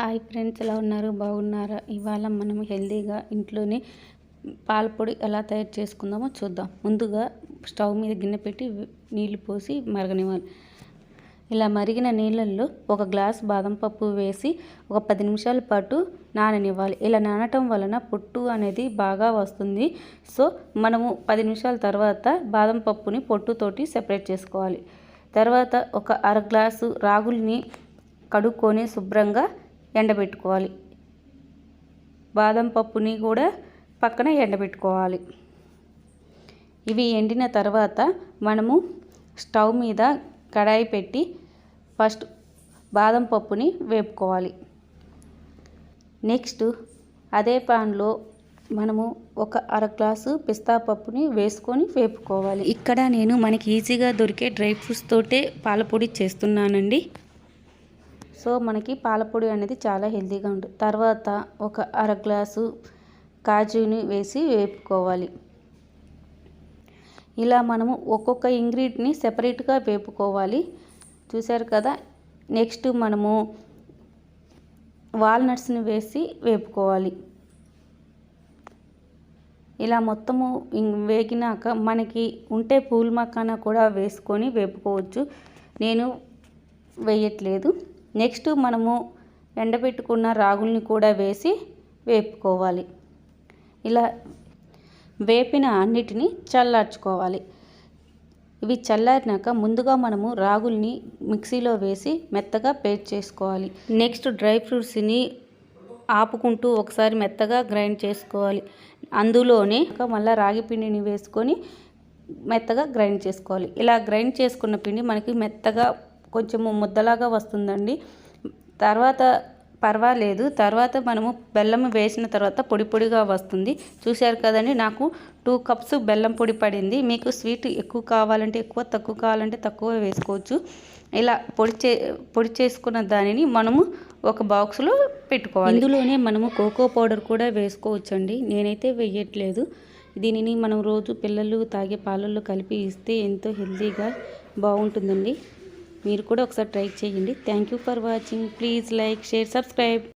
Hi friends ఎలా ఉన్నారు? బాగున్నారా? ఇవాళ మనం హెల్తీగా ఇంట్లోనే పాలపొడి ఎలా తయారు చేసుకుందామో చూద్దాం. ముందుగా స్టవ్ మీద గిన్నె పెట్టి నీళ్ళు పోసి మరగనివ్వాలి. ఇలా మరిగిన నీళ్ళల్లో ఒక గ్లాస్ బాదం పప్పు వేసి ఒక పది నిమిషాల పాటు నాననివ్వాలి. ఇలా నానటం వలన పొట్టు అనేది బాగా వస్తుంది. సో మనము పది నిమిషాల తర్వాత బాదం పప్పుని పొట్టుతోటి సెపరేట్ చేసుకోవాలి. తర్వాత ఒక అర గ్లాసు రాగుల్ని కడుక్కొని శుభ్రంగా ఎండబెట్టుకోవాలి. బాదం పప్పుని కూడా పక్కన ఎండబెట్టుకోవాలి. ఇవి ఎండిన తర్వాత మనము స్టవ్ మీద కడాయి పెట్టి ఫస్ట్ బాదం పప్పుని వేపుకోవాలి. నెక్స్ట్ అదే పాన్లో మనము ఒక అర గ్లాసు పిస్తా పప్పుని వేసుకొని వేపుకోవాలి. ఇక్కడ నేను మనకి ఈజీగా దొరికే డ్రై ఫ్రూట్స్ తోటే పాలపొడి చేస్తున్నానండి. సో మనకి పాలపొడి అనేది చాలా హెల్తీగా ఉంటుంది తర్వాత ఒక అర గ్లాసు కాజుని వేసి వేపుకోవాలి. ఇలా మనము ఒక్కొక్క ఇంగ్రీడియంట్ని సెపరేట్గా వేపుకోవాలి. చూసారు కదా? నెక్స్ట్ మనము వాల్నట్స్ని వేసి వేపుకోవాలి. ఇలా మొత్తము వేగినాక మనకి ఉంటే పూల్ మక్కాన కూడా వేసుకొని వేపుకోవచ్చు. నేను వేయట్లేదు. నెక్స్ట్ మనము ఎండబెట్టుకున్న రాగుల్ని కూడా వేసి వేపుకోవాలి. ఇలా వేపిన అన్నిటిని చల్లార్చుకోవాలి. ఇవి చల్లారినాక ముందుగా మనము రాగుల్ని మిక్సీలో వేసి మెత్తగా పేస్ట్ చేసుకోవాలి. నెక్స్ట్ డ్రై ఫ్రూట్స్ని ఆపుకుంటూ ఒకసారి మెత్తగా గ్రైండ్ చేసుకోవాలి. అందులోనే మళ్ళీ రాగి పిండిని వేసుకొని మెత్తగా గ్రైండ్ చేసుకోవాలి. ఇలా గ్రైండ్ చేసుకున్న పిండి మనకి మెత్తగా కొంచెము ముద్దలాగా వస్తుందండి. తర్వాత పర్వాలేదు. తర్వాత మనము బెల్లం వేసిన తర్వాత పొడి పొడిగా వస్తుంది. చూశారు కదండి నాకు టూ కప్స్ బెల్లం పొడి పడింది. మీకు స్వీట్ ఎక్కువ కావాలంటే ఎక్కువ తక్కువ కావాలంటే తక్కువ వేసుకోవచ్చు. ఇలా పొడి చే పొడి చేసుకున్న దానిని మనము ఒక బాక్స్లో పెట్టుకోవాలి. ఇందులోనే మనము కోకో పౌడర్ కూడా వేసుకోవచ్చండి. నేనైతే వేయట్లేదు. దీనిని మనం రోజు పిల్లలు తాగే పాలల్లో కలిపి ఇస్తే ఎంతో హెల్తీగా బాగుంటుందండి. మీరు కూడా ఒకసారి ట్రై చేయండి. Thank you for watching please like share subscribe